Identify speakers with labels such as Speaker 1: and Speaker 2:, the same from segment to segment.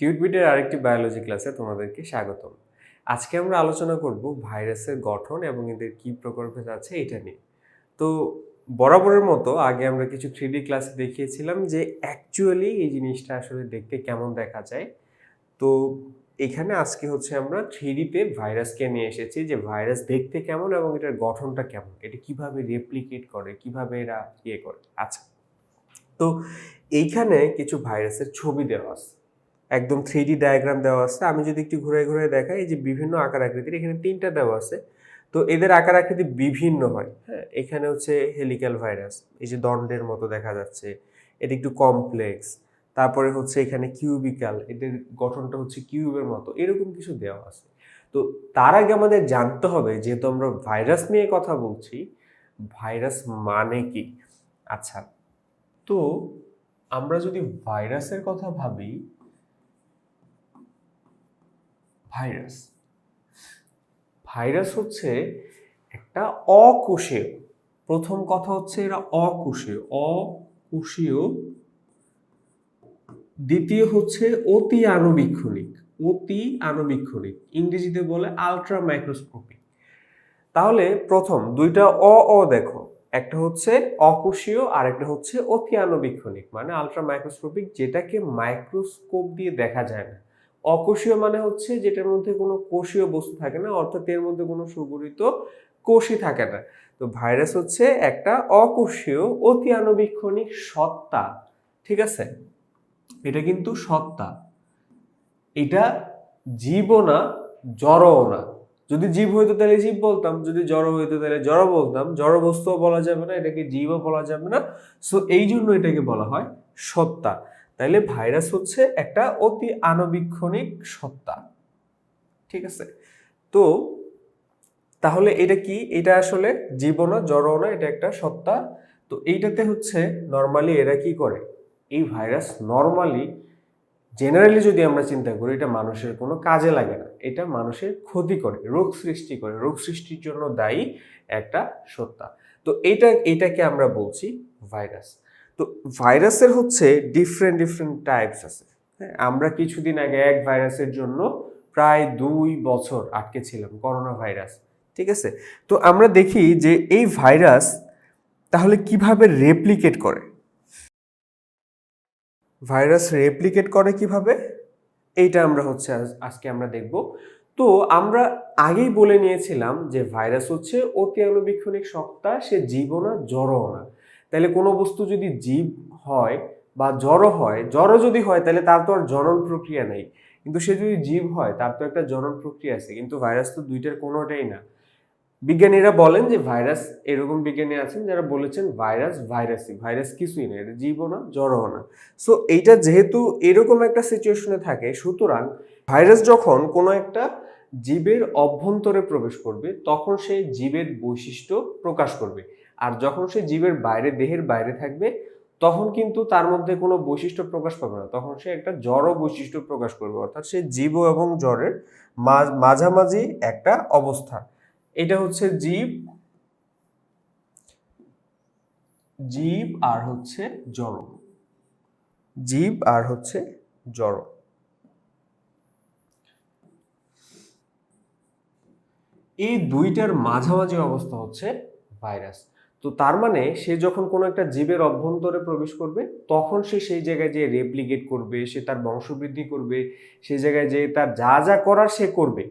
Speaker 1: টিউটবিটের আরেকটি বায়োলজি ক্লাসে তোমাদেরকে স্বাগতম। আজকে আমরা আলোচনা করব ভাইরাসের গঠন এবং এদের কি প্রকল্পেদ আছে এটা নিয়ে। তো বরাবরের মতো আগে আমরা কিছু থ্রিডি ক্লাসে দেখিয়েছিলাম যে অ্যাকচুয়ালি এই জিনিসটা আসলে দেখতে কেমন দেখা যায়। তো এখানে আজকে হচ্ছে আমরা থ্রিডিতে ভাইরাসকে নিয়ে এসেছি যে ভাইরাস দেখতে কেমন এবং এটার গঠনটা কেমন। এটা কীভাবে রেপ্লিকেট করে, কীভাবে এরা ইয়ে করে। আচ্ছা তো এইখানে কিছু ভাইরাসের ছবি দেওয়া আছে। একদম থ্রি ডায়াগ্রাম দেওয়া আছে। আমি যদি একটু ঘুরে ঘুরে দেখাই, এই যে বিভিন্ন আকার আকৃতির, এখানে তিনটা দেওয়া আছে। তো এদের আকার আকৃতি বিভিন্ন হয়। হ্যাঁ এখানে হচ্ছে হেলিক্যাল ভাইরাস এই যে দণ্ডের মতো দেখা যাচ্ছে। এটা একটু কমপ্লেক্স তারপরে হচ্ছে এখানে কিউবিক্যাল এদের গঠনটা হচ্ছে কিউবের মতো। এরকম কিছু দেওয়া আছে। তো তার আগে আমাদের জানতে হবে, যেহেতু আমরা ভাইরাস নিয়ে কথা বলছি ভাইরাস মানে কি? আচ্ছা তো আমরা যদি ভাইরাসের কথা ভাবি ভাইরাস। ভাইরাস হচ্ছে একটা অকোষীয়। প্রথম কথা হচ্ছে এরা অকোষীয়। অকোষীয়। দ্বিতীয় হচ্ছে অতি আণুবীক্ষণিক। অতি আণুবীক্ষণিক। ইংরেজিতে বলে আলট্রা মাইক্রোস্কোপিক তাহলে প্রথম দুইটা অ অ দেখো। একটা হচ্ছে অকোষীয় আর একটা হচ্ছে অতি আণুবীক্ষণিক। মানে আলট্রা মাইক্রোস্কোপিক যেটাকে মাইক্রোস্কোপ দিয়ে দেখা যায় না। অকোষীয় মানে হচ্ছে যেটার মধ্যে কোনো কোষীয় বস্তু থাকে না, অর্থাৎ এর মধ্যে কোনো সুগঠিত কোষই থাকে না। তো ভাইরাস হচ্ছে একটা অকোষীয় অতি আণুবীক্ষণিক সত্তা, ঠিক আছে? এটা কিন্তু সত্তা। এটা জীবও না, জড়ও না। যদি জীব হইতো তাহলে জীব বলতাম, যদি জড় হইতো তাহলে জড় বলতাম। জড় বস্তুও বলা যাবে না, এটাকে জীবও বলা যাবে না। সো এই জন্য এটাকে বলা হয় সত্তা। তাইলে ভাইরাস হচ্ছে একটা অতি আণুবীক্ষণিক সত্তা। ঠিক আছে? তো তাহলে এটা কি? এটা আসলে জীবন জড় না এটা একটা সত্তা। তো এইটাতে হচ্ছে নর্মালি এরা কি করে? এই ভাইরাস নর্মালি জেনারেলি যদি আমরা চিন্তা করি, এটা মানুষের কোনো কাজে লাগে না। এটা মানুষের ক্ষতি করে, রোগ সৃষ্টি করে। রোগ সৃষ্টির জন্য দায়ী একটা সত্তা। তো এটা, এটাকে আমরা বলছি ভাইরাস। তো ভাইরাসের হচ্ছে ডিফারেন্ট ডিফারেন্ট টাইপস আছে। হ্যাঁ আমরা কিছুদিন আগে এক ভাইরাসের জন্য প্রায় দুই বছর আটকে ছিলাম করোনা ভাইরাস, ঠিক আছে? তো আমরা দেখি যে এই ভাইরাস তাহলে কীভাবে রেপ্লিকেট করে? ভাইরাস রেপ্লিকেট করে কীভাবে? এইটা আমরা হচ্ছে আজ- আজকে আমরা দেখব। তো আমরা আগেই বলে নিয়েছিলাম যে ভাইরাস হচ্ছে অতি আণুবীক্ষণিক সত্তা সে জীবও না জড়ও না। তাহলে কোনো বস্তু যদি জীব হয় বা জড় হয়, জড় যদি হয়, তাহলে তার তো আর জনন প্রক্রিয়া নেই। কিন্তু সে যদি জীব হয়, তার তো একটা জনন প্রক্রিয়া আছে। কিন্তু ভাইরাস তো দুইটার কোনোটাই না। বিজ্ঞানীরা বলেন যে ভাইরাস এরকম বিজ্ঞানী আছেন যারা বলেছেন ভাইরাস ভাইরাসই ভাইরাস কিছুই না, এটা জীবও না, জড়ও না। সো এইটা যেহেতু এরকম একটা সিচুয়েশনে থাকে, সুতরাং ভাইরাস যখন কোনো একটা জীবের অভ্যন্তরে প্রবেশ করবে, তখন সে জীবের বৈশিষ্ট্য প্রকাশ করবে। আর যখন সে জীবের বাইরে, দেহের বাইরে থাকবে, তখন কিন্তু তার মধ্যে কোনো বৈশিষ্ট্য প্রকাশ পাবে না। তখন সে একটা জড় বৈশিষ্ট্য প্রকাশ করবে। অর্থাৎ সে জীব এবং জড়ের মাঝামাঝি একটা অবস্থা। এটা হচ্ছে জীব জীব আর হচ্ছে জড়। জীব আর হচ্ছে জড়। এই দুইটার মাঝামাঝি অবস্থা হচ্ছে ভাইরাস। তো তার মানে সে যখন কোনো একটা জীবের অভ্যন্তরে প্রবেশ করবে, তখন সে সেই জায়গায় যে রেপ্লিকেট করবে, সে তার বংশবৃদ্ধি করবে, সেই জায়গায় যে তার যা যা করার সে করবে।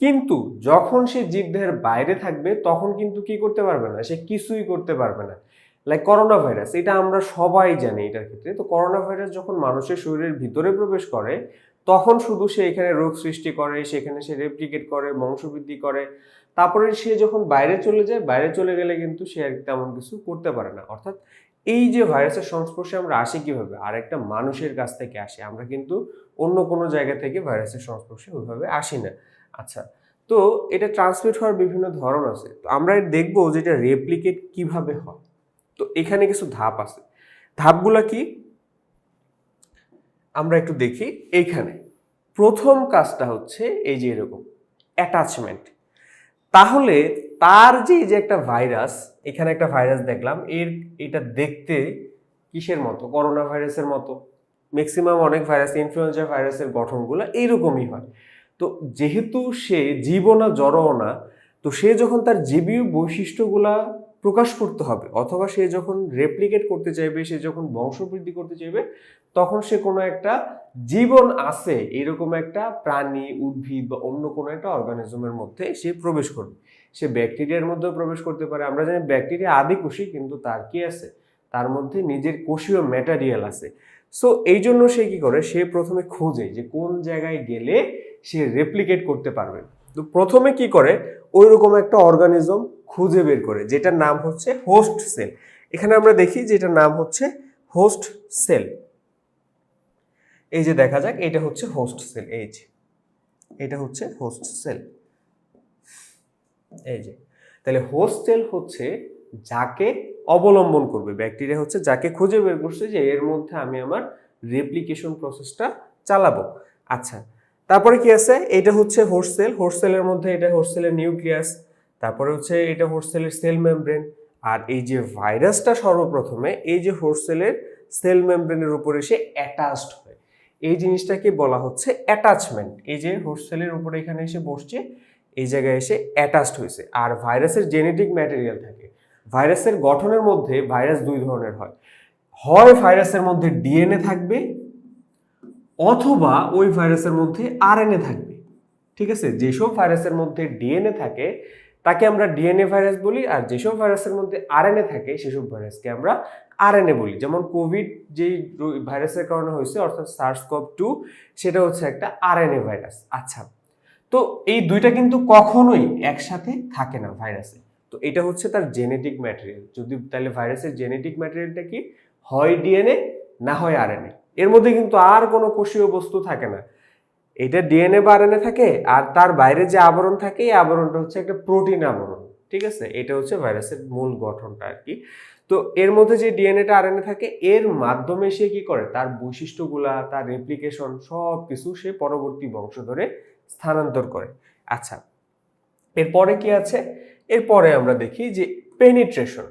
Speaker 1: কিন্তু যখন সে জীবদেহের বাইরে থাকবে, তখন কিন্তু কি করতে পারবে না, সে কিছুই করতে পারবে না। লাইক করোনা ভাইরাস এটা আমরা সবাই জানি এটার ক্ষেত্রে। তো করোনা ভাইরাস যখন মানুষের শরীরের ভিতরে প্রবেশ করে তখন শুধু সে এখানে রোগ সৃষ্টি করে, সেখানে সে রেপ্লিকেট করে, বংশবৃদ্ধি করে। তারপরে সে যখন বাইরে চলে যায়, বাইরে চলে গেলে কিন্তু সে আর তেমন কিছু করতে পারে না। অর্থাৎ এই যে ভাইরাসের সংস্পর্শে আমরা আসি কীভাবে? আর একটা মানুষের কাছ থেকে আসি। আমরা কিন্তু অন্য কোনো জায়গা থেকে ভাইরাসের সংস্পর্শে ওইভাবে আসি না। আচ্ছা তো এটা ট্রান্সমিট হওয়ার বিভিন্ন ধরন আছে। তো আমরা দেখব যে এটা রেপ্লিকেট কীভাবে হয়। তো এখানে কিছু ধাপ আছে। ধাপগুলো কি? আমরা একটু দেখি এইখানে। প্রথম কাজটা হচ্ছে এই যে এরকম অ্যাটাচমেন্ট তাহলে তার যে যে একটা ভাইরাস এখানে একটা ভাইরাস দেখলাম, এর, এটা দেখতে কিসের মতো? করোনা ভাইরাসের মতো। ম্যাক্সিমাম অনেক ভাইরাস ইনফ্লুয়েঞ্জা ভাইরাসের গঠনগুলো এইরকমই হয়। তো যেহেতু সে জীবনা জড়ও না, তো সে যখন তার জীবীয় বৈশিষ্ট্যগুলা প্রকাশ করতে হবে, অথবা সে যখন রেপ্লিকেট করতে চাইবে, সে যখন বংশবৃদ্ধি করতে চাইবে, তখন সে কোনো একটা জীবন আছে, এরকম একটা প্রাণী, উদ্ভিদ বা অন্য কোনো একটা অর্গানিজমের মধ্যে সে প্রবেশ করবে। সে ব্যাকটেরিয়ার মধ্যেও প্রবেশ করতে পারে। আমরা জানি ব্যাকটেরিয়া আদি কোষী কিন্তু তার কি আছে? তার মধ্যে নিজের কোষীয় ম্যাটারিয়াল আছে। সো এই জন্য সে কি করে? সে প্রথমে খোঁজে যে কোন জায়গায় গেলে সে রেপ্লিকেট করতে পারবে। তো প্রথমে কি করে? ওই রকম একটা অর্গানিজম খুঁজে বের করে, যেটার নাম হচ্ছে হোস্ট সেল এখানে আমরা দেখি যেটার নাম হচ্ছে হোস্ট সেল এই যে দেখা যাক, এটা হচ্ছে হোস্ট সেল এই যে, এটা হচ্ছে হোস্ট সেল এই যে, তাহলে হোস্ট সেল হচ্ছে যাকে অবলম্বন করবে, ব্যাকটেরিয়া হচ্ছে যাকে খুঁজে বের করছে যে এর মধ্যে আমি আমার রেপ্লিকেশন প্রসেসটা চালাবো। আচ্ছা তারপরে কি আছে? এটা হচ্ছে হোস্ট সেল হোস্ট সেলের মধ্যে এটা হোস্ট সেলের নিউক্লিয়াস তারপরে হচ্ছে এটা হোস্ট সেলের সেল মেমব্রেন আর এই যে ভাইরাসটা সর্বপ্রথমে, এই যে হোস্ট সেলের সেল মেমব্রেনের উপরে এসে অ্যাটাচড হয়। এই জিনিসটাকে বলা হচ্ছে অ্যাটাচমেন্ট এই যে হোস্ট সেলের উপরে এখানে এসে বসছে, এই জায়গায় এসে অ্যাটাচড হয়েছে। আর ভাইরাসের জেনেটিক ম্যাটেরিয়াল থাকে। ভাইরাসের গঠনের মধ্যে ভাইরাস দুই ধরনের হয়। হয় ভাইরাসের মধ্যে ডিএনএ থাকবে, অথবা ওই ভাইরাসের মধ্যে আরএনএ থাকবে। ঠিক আছে? যেসব ভাইরাসের মধ্যে ডিএনএ থাকে তাকে আমরা ডিএনএ ভাইরাস বলি, আর যেসব ভাইরাসের মধ্যে আরএনএ থাকে, সেসব ভাইরাসকে আমরা আরএনএ বলি। যেমন কোভিড যেই ভাইরাসের কারণে হয়েছে, অর্থাৎ সার্স কভ টু সেটা হচ্ছে একটা আরএনএ ভাইরাস আচ্ছা তো এই দুইটা কিন্তু কখনোই একসাথে থাকে না ভাইরাসে তো এটা হচ্ছে তার জেনেটিক ম্যাটেরিয়াল যদি তাহলে ভাইরাসের জেনেটিক ম্যাটেরিয়ালটা কি? হয় ডিএনএ না হয় আরএনএ এর মধ্যে কিন্তু আর কোনো কোষীয় বস্তু থাকে না। এটা ডিএনএ বা আরএনএ থাকে আর তার বাইরে যে আবরণ থাকে, এই আবরণটা হচ্ছে একটা প্রোটিন আবরণ, ঠিক আছে? এটা হচ্ছে ভাইরাসের মূল গঠনটা আর কি। তো এর মধ্যে যে ডিএনএটা আরএনএ থাকে, এর মাধ্যমে সে কি করে? তার বৈশিষ্ট্যগুলা, তার রেপ্লিকেশন সব কিছু সে পরবর্তী বংশধরে স্থানান্তর করে। আচ্ছা এরপরে কি আছে? এরপরে আমরা দেখি যে পেনিট্রেশন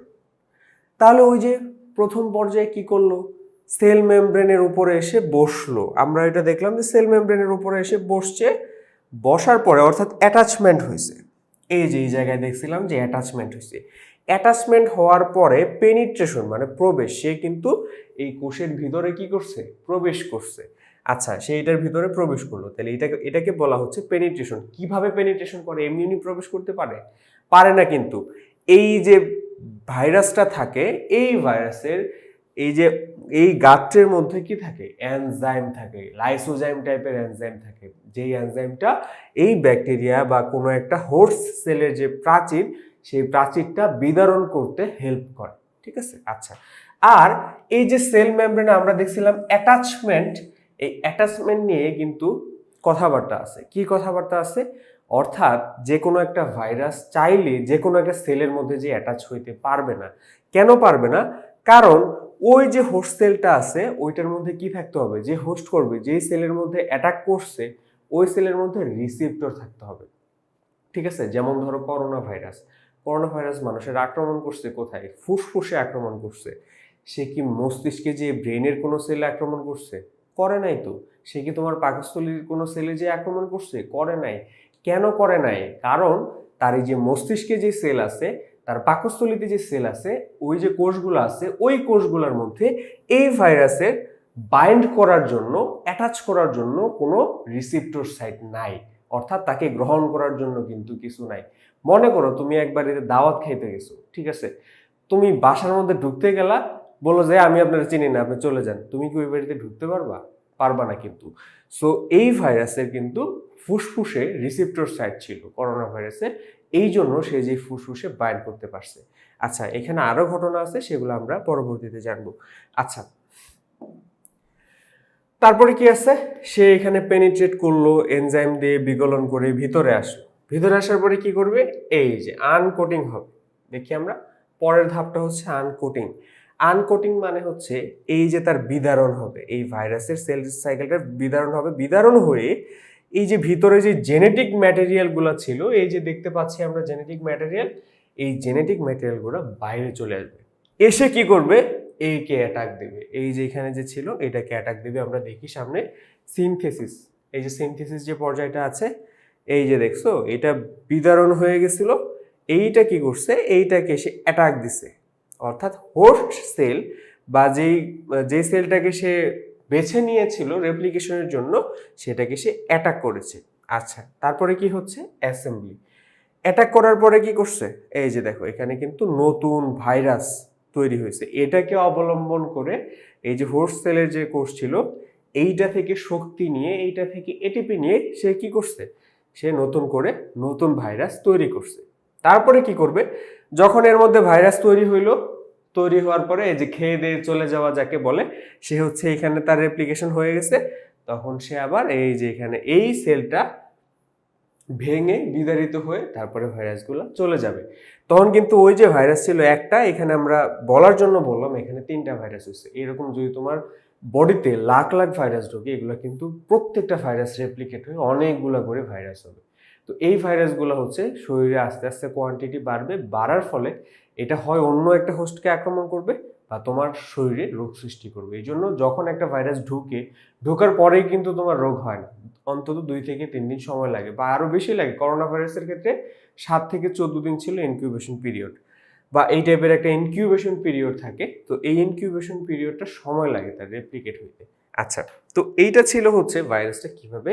Speaker 1: তাহলে ওই যে প্রথম পর্যায়ে কি করল? সেল মেমব্রেনের উপরে এসে বসল। আমরা এটা দেখলাম যে সেল মেমব্রেনের উপরে এসে বসছে। বসার পরে অর্থাৎ অ্যাটাচমেন্ট হয়েছে। এই যে, এই জায়গায় দেখছিলাম যে অ্যাটাচমেন্ট হয়েছে। অ্যাটাচমেন্ট হওয়ার পরে পেনিট্রেশন মানে প্রবেশ, সে কিন্তু এই কোষের ভিতরে কি করছে? প্রবেশ করছে। আচ্ছা সে এটার ভিতরে প্রবেশ করল। তাহলে এটাকে এটাকে বলা হচ্ছে পেনিট্রেশন কীভাবে পেনিট্রেশন করে? এমনি এমনি প্রবেশ করতে পারে? পারে না কিন্তু। এই যে ভাইরাসটা থাকে, এই ভাইরাসের এই যে, এই গাত্রের মধ্যে কি থাকে? এনজাইম থাকে লাইসোজাইম টাইপের এনজাইম থাকে। যেই এনজাইমটা এই ব্যাকটেরিয়া বা কোনো একটা হোর্স সেলের যে প্রাচীর, সেই প্রাচীরটা বিদারণ করতে হেল্প করে। ঠিক আছে? আচ্ছা। আর এই যে সেল মেমব্রেনে আমরা দেখছিলাম অ্যাটাচমেন্ট এই অ্যাটাচমেন্ট নিয়ে কিন্তু কথাবার্তা আছে। কি কথাবার্তা আছে? অর্থাৎ যে কোনো একটা ভাইরাস চাইলে যে কোনো একটা সেলের মধ্যে যে অ্যাটাচ হইতে পারবে না। কেন পারবে না? কারণ ওই যে হোস্ট সেলটা আছে, ওইটার মধ্যে কি থাকতে হবে? যে হোস্ট করবে, যেই সেলের মধ্যে অ্যাটাক করছে, ওই সেলের মধ্যে রিসিপ্টর থাকতে হবে। ঠিক আছে? যেমন ধরো করোনা ভাইরাস করোনা ভাইরাস মানুষের আক্রমণ করছে কোথায়? ফুসফুসে আক্রমণ করছে। সে কি মস্তিষ্কে যে ব্রেনের কোনো সেলে আক্রমণ করছে? করে নাই তো। সে কি তোমার পাকস্থলীর কোনো সেলে যে আক্রমণ করছে? করে নাই। কেন করে নাই? কারণ তার এই যে মস্তিষ্কে যে সেল আছে তার পাকস্থলীতে যে সেল আছে, ওই যে কোষগুলো আছে, ওই কোষগুলোর মধ্যে এই ভাইরাসের বাইন্ড করার জন্য অ্যাটাচ করার জন্য কোনো রিসিপ্টর সাইট নাই। অর্থাৎ তাকে গ্রহণ করার জন্য কিন্তু কিছু নাই। মনে করো তুমি একবার এতে দাওয়াত খাইতে গেছো, ঠিক আছে? তুমি বাসার মধ্যে ঢুকতে গেলা, বলো যে আমি আপনারা চিনি না, আপনি চলে যান। তুমি কি ওই বাড়িতে ঢুকতে পারবা? পারবা না কিন্তু। সো এই ভাইরাসের কিন্তু ফুসফুসে রিসিপ্টর সাইট ছিল, করোনা ভাইরাসের এই জন্য সে যে ফুসফুসে বাইর করতে পারছে। আচ্ছা এখানে আরও ঘটনা আছে, সেগুলো আমরা পরবর্তীতে জানব। আচ্ছা। তারপরে কি আছে? সে এখানে পেনিট্রেট করল এনজাইম দিয়ে বিগলন করে ভিতরে আসলো। ভিতরে আসার পরে কি করবে? এই যে আনকোটিং হবে। দেখি আমরা। পরের ধাপটা হচ্ছে আনকোটিং আনকোটিং মানে হচ্ছে এই যে তার বিদারণ হবে। এই ভাইরাসের সেল সাইকেলটার বিদারণ হবে। বিদারণ হয়ে এই যে ভিতরে যে জেনেটিক ম্যাটেরিয়ালগুলো ছিল, এই যে দেখতে পাচ্ছি আমরা জেনেটিক ম্যাটেরিয়াল এই জেনেটিক ম্যাটেরিয়ালগুলো বাইরে চলে আসবে। এসে কি করবে? এইকে অ্যাটাক দেবে। এই যে এখানে যে ছিল, এটাকে অ্যাটাক দেবে। আমরা দেখি সামনে সিনথেসিস এই যে সিনথেসিস যে পর্যায়টা আছে, এই যে দেখছ, এটা বিদারণ হয়ে গেছিল। এইটা কি করছে? এইটাকে এসে অ্যাটাক দিছে। অর্থাৎ হোস্ট সেল বা যেই, যে সেলটাকে সে বেছে নিয়েছিল রেপ্লিকেশনের জন্য, সেটাকে সে অ্যাটাক করেছে। আচ্ছা তারপরে কি হচ্ছে? অ্যাসেম্বলি অ্যাটাক করার পরে কি করছে? এই যে দেখো, এখানে কিন্তু নতুন ভাইরাস তৈরি হয়েছে। এটাকে অবলম্বন করে এই যে হোর্স সেলের যে কোর্স ছিল, এইটা থেকে শক্তি নিয়ে, এইটা থেকে এটিপি নিয়ে সে কি করছে? সে নতুন করে নতুন ভাইরাস তৈরি করছে। তারপরে কি করবে? যখন এর মধ্যে ভাইরাস তৈরি হইল, তৈরি হওয়ার পরে এই যে খেয়ে দিয়ে চলে যাওয়া যাকে বলে সে হচ্ছে এখানে তার রেপ্লিকেশন হয়ে গেছে। তখন সে আবার এই যে এখানে এই সেলটা ভেঙে বিদারিত হয়ে তারপরে ভাইরাসগুলো চলে যাবে। তখন কিন্তু ওই যে ভাইরাস ছিল একটা, এখানে আমরা বলার জন্য বললাম এখানে তিনটা ভাইরাস হচ্ছে এরকম যদি তোমার বডিতে লাখ লাখ ভাইরাস ঢোকে, এগুলো কিন্তু প্রত্যেকটা ভাইরাস রেপ্লিকেট হয়ে অনেকগুলো করে ভাইরাস হবে। তো এই ভাইরাসগুলো হচ্ছে শরীরে আস্তে আস্তে কোয়ান্টিটি বাড়বে, বাড়ার ফলে এটা হয় অন্য একটা হোস্টকে আক্রমণ করবে। তোমার শরীরে রোগ সৃষ্টি করবে। এই জন্য যখন একটা ভাইরাস ঢুকে, ঢোকার পরেই কিন্তু তোমার রোগ হয় না। অন্তত দুই থেকে তিন দিন সময় লাগে বা আরও বেশি লাগে। করোনা ভাইরাসের ক্ষেত্রে সাত থেকে চোদ্দ দিন ছিল ইনকিউবেশন পিরিয়ড বা এই টাইপের একটা ইনকিউবেশন পিরিয়ড থাকে। তো এই ইনকিউবেশন পিরিয়ডটা সময় লাগে তার রেপ্লিকেট হইতে। আচ্ছা তো এইটা ছিল হচ্ছে ভাইরাসটা কীভাবে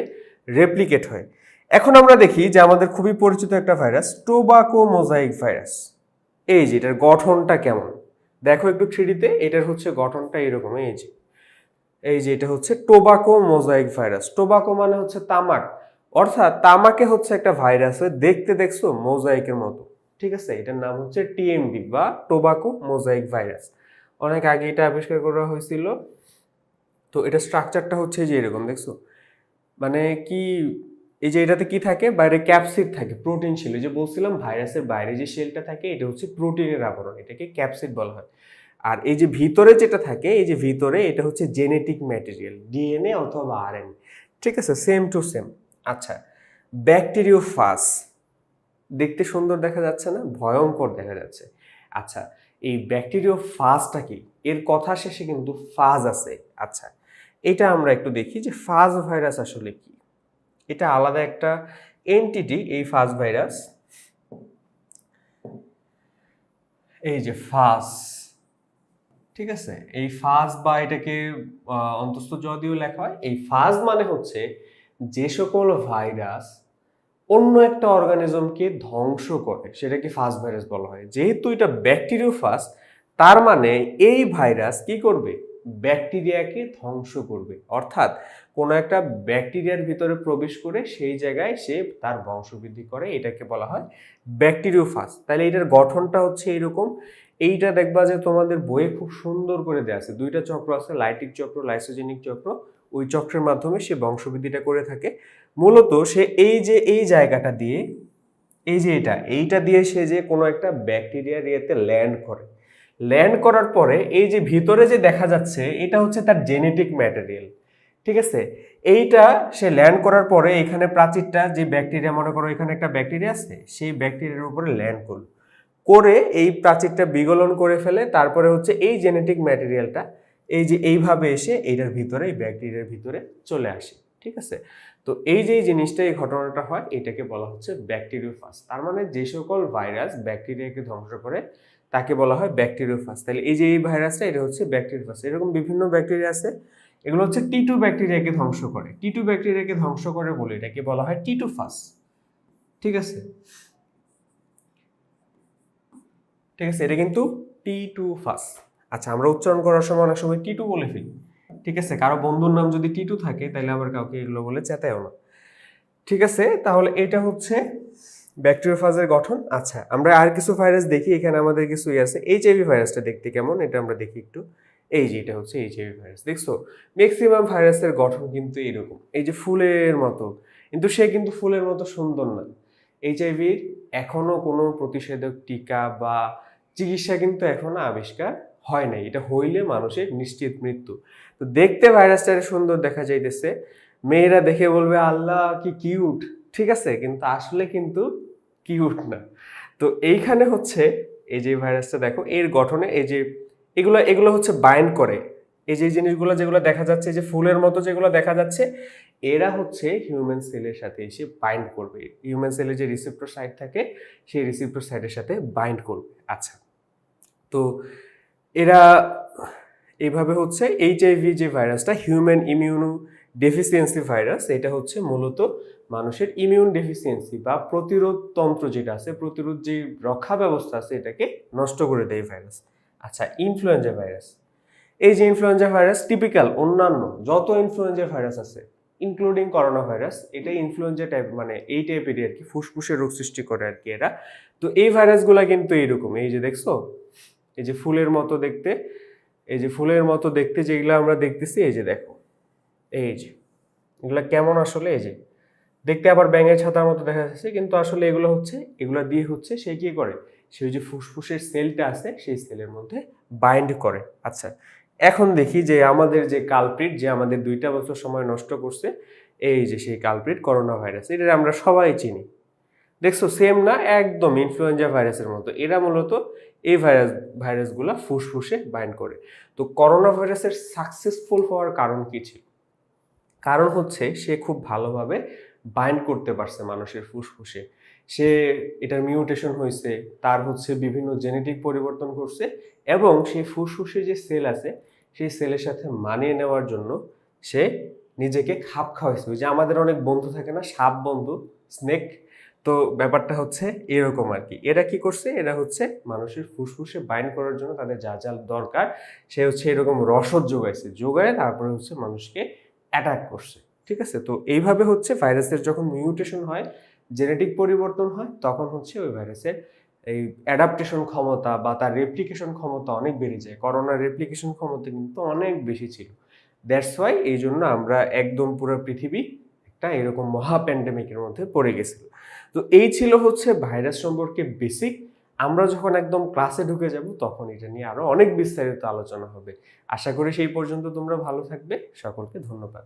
Speaker 1: রেপ্লিকেট হয়। এখন আমরা দেখি যে আমাদের খুবই পরিচিত একটা ভাইরাস টোবাকো মোজাইক ভাইরাস এই যে এটার গঠনটা কেমন? দেখো একটু থ্রিডিতে এটার হচ্ছে গঠনটা এরকম, এই যে। এই যে এটা হচ্ছে টোবাকো মোজাইক ভাইরাস। টোবাকো মানে হচ্ছে তামাক। অর্থাৎ তামাকে হচ্ছে একটা ভাইরাস দেখতে দেখছ মোজাইকের মতো। ঠিক আছে? এটার নাম হচ্ছে টিএমভি বা টোবাকো মোজাইক ভাইরাস। অনেক আগে এটা আবিষ্কার করা হয়েছিল। তো এটা স্ট্রাকচারটা হচ্ছে যে এরকম, দেখছ? মানে কি এই যে এটাতে কি থাকে? বাইরে ক্যাপসিড থাকে প্রোটিন ছিল যে বলছিলাম, ভাইরাসের বাইরে যে শেলটা থাকে, এটা হচ্ছে প্রোটিনের আবরণ, এটাকে ক্যাপসিড বলা হয়। আর এই যে ভিতরে যেটা থাকে, এই যে ভিতরে এটা হচ্ছে জেনেটিক ম্যাটেরিয়াল ডিএনএ অথবা আরএনএ ঠিক আছে? সেম টু সেম আচ্ছা ব্যাকটেরিওফাস দেখতে সুন্দর দেখা যাচ্ছে না? ভয়ঙ্কর দেখা যাচ্ছে। আচ্ছা এই ব্যাকটেরিওফাসটা কি? এর কথা শেষে কিন্তু ফাজ আছে। আচ্ছা এটা আমরা একটু দেখি যে ফাজ ভাইরাস আসলে কি? এটা আলাদা একটা এন্টিটি এই ফাজ ভাইরাস এই যে ফাজ ঠিক আছে? এই ফাজ বা এটাকে অন্তস্থ জ দিয়েও লেখা হয়। এই ফাজ মানে হচ্ছে যে সকল ভাইরাস অন্য একটা অর্গানিজমকে ধ্বংস করে। সেটাকে ফাজ ভাইরাস বলা হয়। যেহেতু এটা ব্যাকটেরিও ফাজ তার মানে এই ভাইরাস কি করবে? ব্যাকটেরিয়াকে ধ্বংস করবে। অর্থাৎ কোনো একটা ব্যাকটেরিয়ার ভিতরে প্রবেশ করে সেই জায়গায় সে তার বংশবৃদ্ধি করে, এটাকে বলা হয় ব্যাকটেরিওফাস তাহলে এটার গঠনটা হচ্ছে এরকম এইটা দেখবা যে তোমাদের বইয়ে খুব সুন্দর করে দেওয়া আছে। দুইটা চক্র আছে, লাইটিক চক্র, লাইসোজেনিক চক্র। ওই চক্রের মাধ্যমে সে বংশবৃদ্ধিটা করে থাকে। মূলত সে এই যে এই জায়গাটা দিয়ে, এই যে এটা, এইটা দিয়ে সে যে কোনো একটা ব্যাকটেরিয়ার ইয়েতে ল্যান্ড করে। ল্যান্ড করার পরে এই যে ভিতরে যে দেখা যাচ্ছে, এটা হচ্ছে তার জেনেটিক ম্যাটেরিয়াল ঠিক আছে? এইটা সে ল্যান্ড করার পরে এখানে প্রাচীরটা যে ব্যাকটেরিয়া মনে করো এখানে একটা ব্যাকটেরিয়া আছে, সেই ব্যাকটেরিয়ার উপরে ল্যান্ড করল। করে এই প্রাচীরটা বিগলন করে ফেলে, তারপরে হচ্ছে এই জেনেটিক ম্যাটেরিয়ালটা এই যে এইভাবে এসে এইটার ভিতরে, এই ব্যাকটেরিয়ার ভিতরে চলে আসে, ঠিক আছে? তো এই যে জিনিসটা, এই ঘটনাটা হয়, এটাকে বলা হচ্ছে ব্যাকটেরিওফাস তার মানে যে সকল ভাইরাস ব্যাকটেরিয়াকে ধ্বংস করে তাকে বলা হয় ব্যাকটেরিওফাস তাহলে এই যে এই ভাইরাসটা, এটা হচ্ছে ব্যাকটেরিওফাস এরকম বিভিন্ন ব্যাকটেরিয়া আছে, এগুলো হচ্ছে টি টু ব্যাকটেরিয়াকে ধ্বংস করে। টি টু ব্যাকটেরিয়াকে ধ্বংস করে বলে এটাকে বলা হয় টি টু ফাস ঠিক আছে? ঠিক আছে, এটা কিন্তু টি টু ফাস আচ্ছা আমরা উচ্চারণ করার সময় অনেক সময় টি টু বলে ফেলি। ঠিক আছে, কারও বন্ধুর নাম যদি টি টু থাকে, তাহলে আবার কাউকে এগুলো বলে চেতায়ও না। ঠিক আছে, তাহলে এটা হচ্ছে ব্যাকটেরিওফাজের গঠন আচ্ছা আমরা আর কিছু ভাইরাস দেখি, এখানে আমাদের কিছু ইয়ে আছে। এইচআইভি ভাইরাসটা দেখতে কেমন? এটা আমরা দেখি একটু। এই যে এটা হচ্ছে এইচআইভি ভাইরাস দেখছ? ম্যাক্সিমাম ভাইরাসের গঠন কিন্তু এরকম এই যে ফুলের মতো। কিন্তু সে কিন্তু ফুলের মতো সুন্দর না। এইচআইভির এখনও কোনো প্রতিষেধক টিকা বা চিকিৎসা কিন্তু এখনও আবিষ্কার হয় নাই। এটা হইলে মানুষের নিশ্চিত মৃত্যু। তো দেখতে ভাইরাসটা সুন্দর দেখা যাইতেছে। মেয়েরা দেখে বলবে, আল্লাহ, কি কিউট ঠিক আছে, কিন্তু আসলে কিন্তু কিউট না। তো এইখানে হচ্ছে এই যে ভাইরাসটা দেখো, এর গঠনে এই যে এগুলো এগুলো হচ্ছে বাইন্ড করে। এই যে জিনিসগুলো যেগুলো দেখা যাচ্ছে যে ফুলের মতো যেগুলো দেখা যাচ্ছে, এরা হচ্ছে হিউম্যান সেলের সাথে এসে বাইন্ড করবে। হিউম্যান সেলের যে রিসেপ্টর সাইট থাকে, সেই রিসেপ্টর সাইটের সাথে বাইন্ড করবে। আচ্ছা তো এরা এইভাবে হচ্ছে এইচআইভি যে ভাইরাসটা হিউম্যান ইমিউনো ডেফিসিয়েন্সি ভাইরাস এটা হচ্ছে মূলত মানুষের ইমিউন ডেফিসিয়েন্সি বা প্রতিরোধ তন্ত্র যেটা আছে, প্রতিরোধ যে রক্ষা ব্যবস্থা আছে, এটাকে নষ্ট করে দেয় ভাইরাস আচ্ছা ইনফ্লুয়েঞ্জা ভাইরাস এই যে ইনফ্লুয়েঞ্জা ভাইরাস টিপিক্যাল অন্যান্য, যত ইনফ্লুয়েঞ্জা ভাইরাস আছে ইনক্লুডিং করোনা ভাইরাস এটা ইনফ্লুয়েঞ্জা টাইপ মানে এই টাইপেরই আর কি, ফুসফুসের রোগ সৃষ্টি করে আর কি এরা। তো এই ভাইরাসগুলা কিন্তু এইরকম, এই যে দেখছ, এই যে ফুলের মতো দেখতে, এই যে ফুলের মতো দেখতে যেগুলো আমরা দেখতেছি, এই যে দেখো এই যে, এগুলা কেমন আসলে? এই যে, দেখতে আবার ব্যাঙের ছাতার মতো দেখা যাচ্ছে, কিন্তু আসলে এগুলো হচ্ছে, এগুলো দিয়ে হচ্ছে সে কি করে? সে যে ফুসফুসের সেলটা আছে, সেই সেলের মধ্যে বাইন্ড করে। আচ্ছা এখন দেখি যে আমাদের যে কালপ্রিট যে আমাদের দুইটা বছর সময় নষ্ট করছে, এই যে সেই কালপ্রিট করোনা ভাইরাস এটা আমরা সবাই চিনি। দেখছ সেম না, একদম ইনফ্লুয়েঞ্জা ভাইরাসের মতো। এরা মূলত এই ভাইরাস ভাইরাসগুলো ফুসফুসে বাইন্ড করে। তো করোনা ভাইরাসের সাকসেসফুল হওয়ার কারণ কী ছিল? কারণ হচ্ছে সে খুব ভালোভাবে বাইন্ড করতে পারছে মানুষের ফুসফুসে। সে এটার মিউটেশন হয়েছে, তার হচ্ছে বিভিন্ন জেনেটিক পরিবর্তন করছে এবং সেই ফুসফুসে যে সেল আছে, সেই সেলের সাথে মানিয়ে নেওয়ার জন্য সে নিজেকে খাপ খাওয়াইছে। যে আমাদের অনেক বন্ধু থাকে না, সাপ বন্ধু স্নেক তো ব্যাপারটা হচ্ছে এরকম আর কি এরা কি করছে? এরা হচ্ছে মানুষের ফুসফুসে বাইন্ড করার জন্য তাদের যা যা দরকার, সে হচ্ছে এরকম রসদ যোগাইছে। যোগায় তারপরে হচ্ছে মানুষকে অ্যাটাক করছে। ঠিক আছে? তো এইভাবে হচ্ছে ভাইরাসের যখন মিউটেশন হয় জেনেটিক পরিবর্তন হয়, তখন হচ্ছে ওই ভাইরাসের এই অ্যাডাপ্টেশন ক্ষমতা বা তার রেপ্লিকেশন ক্ষমতা অনেক বেড়ে যায়। করোনার রেপ্লিকেশন ক্ষমতা কিন্তু অনেক বেশি ছিল। দ্যাটস ওয়াই এই জন্য আমরা একদম পুরো পৃথিবী একটা এরকম মহা প্যান্ডেমিকের মধ্যে পড়ে গেছিল। তো এই ছিল হচ্ছে ভাইরাস সম্পর্কে বেসিক আমরা যখন একদম ক্লাসে ঢুকে যাব, তখন এটা নিয়ে আরও অনেক বিস্তারিত আলোচনা হবে। আশা করি সেই পর্যন্ত তোমরা ভালো থাকবে। সকলকে ধন্যবাদ।